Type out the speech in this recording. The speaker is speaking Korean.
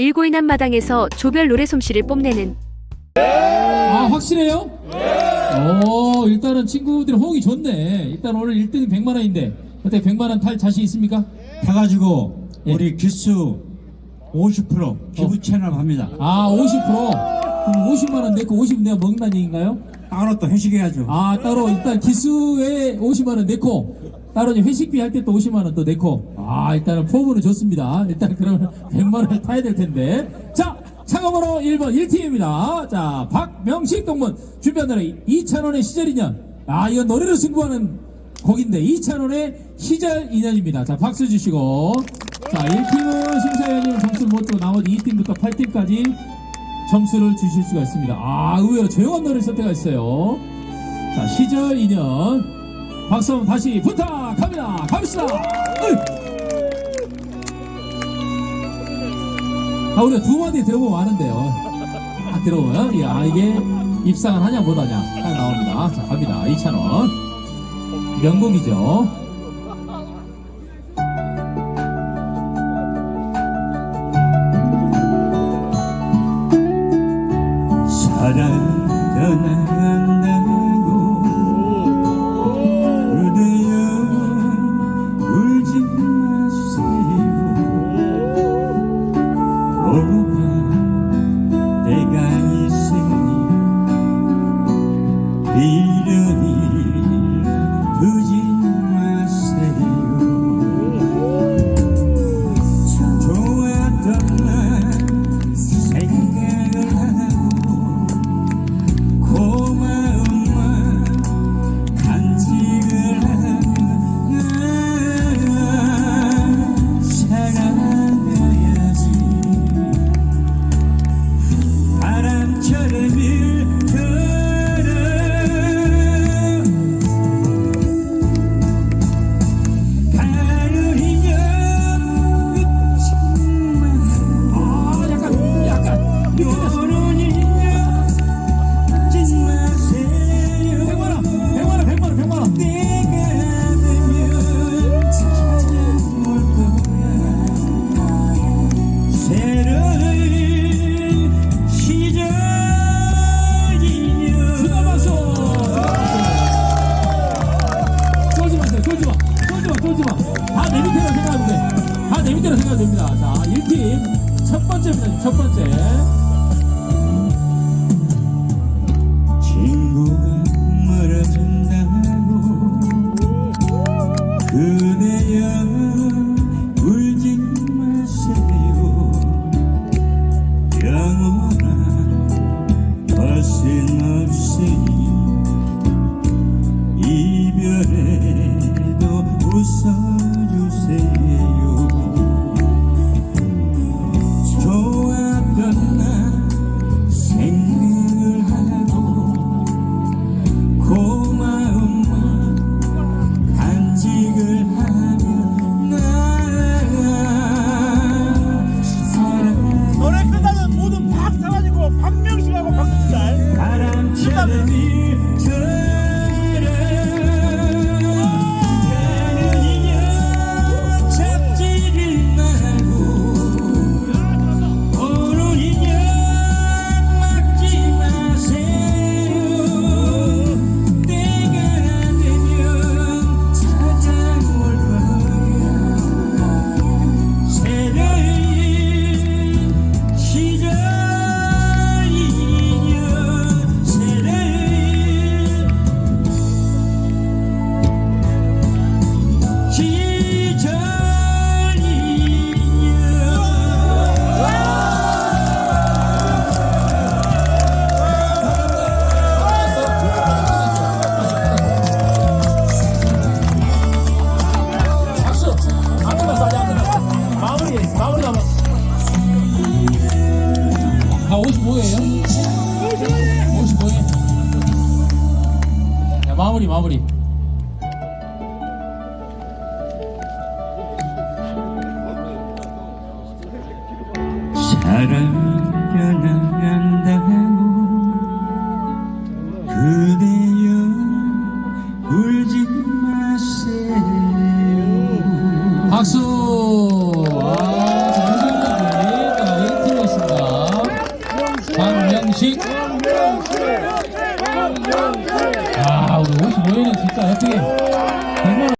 일고인 한마당에서 조별 노래 솜씨를 뽐내는 아 확실해요? 오 일단은 친구들 호응이 좋네 일단 오늘 1등 100만 원인데 어때 100만 원 탈 자신 있습니까? 타가지고 예. 우리 기수 50% 기부 체납 합니다. 아 50% 그럼 50만 원 내고 50 내가 먹는 얘기인가요? 따로 또 회식해야죠. 아 따로 일단 기수에 50만 원 내고 따로 회식비 할 때 또 50만 원 또 내고 아 일단은 포부는 좋습니다. 일단 그러면 100만 원을 타야 될 텐데. 자 참가번호 1번 1팀입니다. 자 박명식 동문. 준비한 노래 2,000원의 시절 인연. 아 이건 노래로 승부하는 곡인데 2,000원의 시절 인연입니다. 자 박수 주시고. 자 1팀은 심사위원님 점수를 못 주고 나머지 2팀부터 8팀까지 점수를 주실 수가 있습니다. 아, 의외로 조용한 노래를 선택하셨어요. 자, 시절 인연. 박수 한번 다시 부탁합니다. 갑시다. 아, 우리가 두 마디 들어보면 아는데요. 아, 들어보면, 야, 이게 입상을 하냐 못하냐. 딱 나옵니다. 자, 갑니다. 2,000원. 명곡이죠. 사랑 떠나간 다 내 밑에라 생각하면 돼. 다내 밑에라 생각하면 됩니다. 자, 1팀. 첫 번째입니다, 첫 번째. 친구가 멀어진다고. 그 다 55예요? 55에? 자, 마무리, 마무리. 사랑이 변한다고 그대 박명식